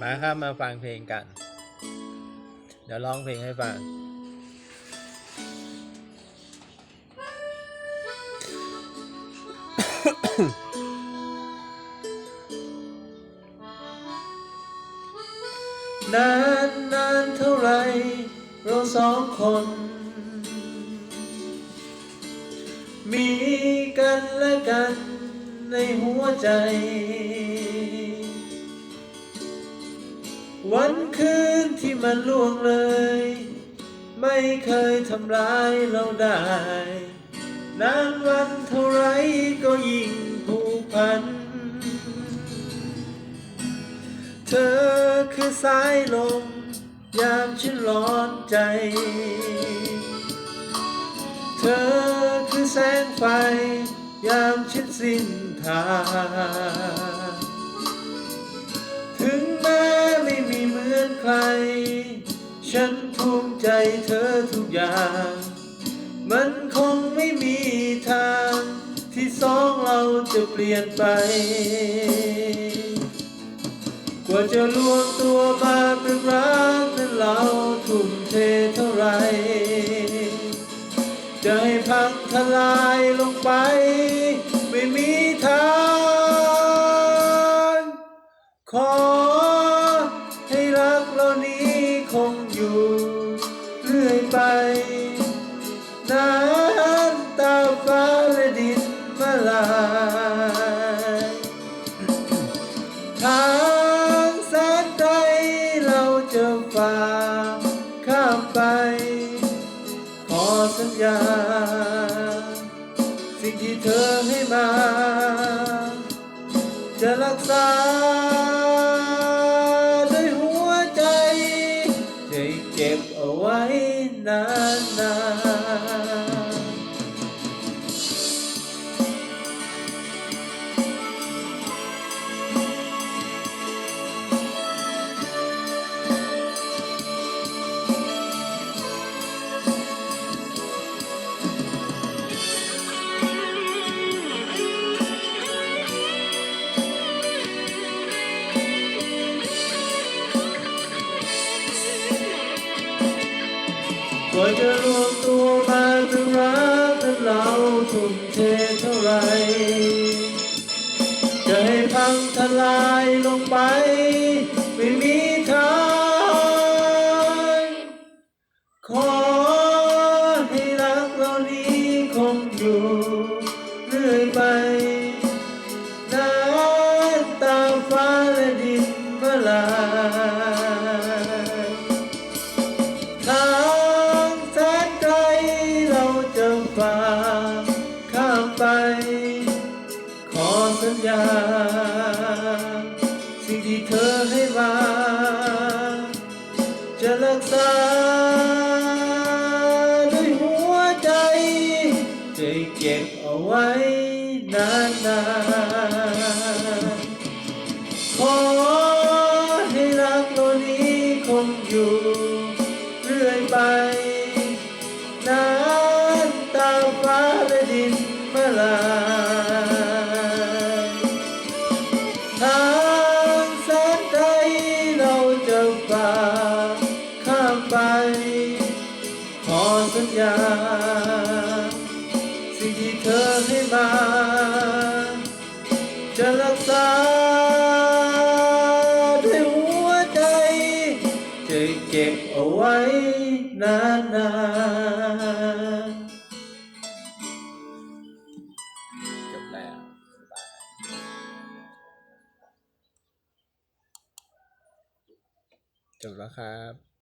มาครับมาฟังเพลงกัน เดี๋ยวร้องเพลงให้ฟัง นานนานเท่าไร เราสองคน มีกันและกันในหัวใจ วันคืนที่มันล่วงเลย ไม่เคยทำร้ายเราได้ นานวันเท่าไรก็ยิ่งผูกพัน เธอคือสายลมยามฉันร้อนใจ เธอคือแสงไฟ ยามฉันสิ้นทาง ใคร ฉันภูมิใจเธอทุกอย่าง มันคงไม่มีทาง ที่สองเราจะเปลี่ยนไป กว่าจะรวมตัวมาเป็นรักนั้นเราทุ่มเทเท่าไรจะให้พังทลายลงไป นานตาฟ้าและดินมาลายทางแสนไกลเราจะฝ่าข้ามไป ขอสัญญา สิ่งที่เธอให้มา จะรักษาด้วยหัวใจจะเก็บเอาไว้นาน ว่าจะรวมตัวมาเป็นรักนั้นเราทุ่มเทเท่าไรจะให้พังทลายลงไป ไม่มีทางขอให้รักเรานี้คงอยู่เรื่อยไปนานตาฟ้า ญา สิ่งที่เธอให้มา จะรักษาด้วยหัวใจ จะเก็บเอาไว้นานๆขอให้รักเรานี้คงอยู่ เรื่อยไปนานตามฟ้าและดินมาลา เราจะฝ่าข้ามไป ขอสัญญา สิ่งที่เธอให้มา จะรักษาด้วยหัวใจ จะเก็บเอาไว้นานๆ จบแล้วครับ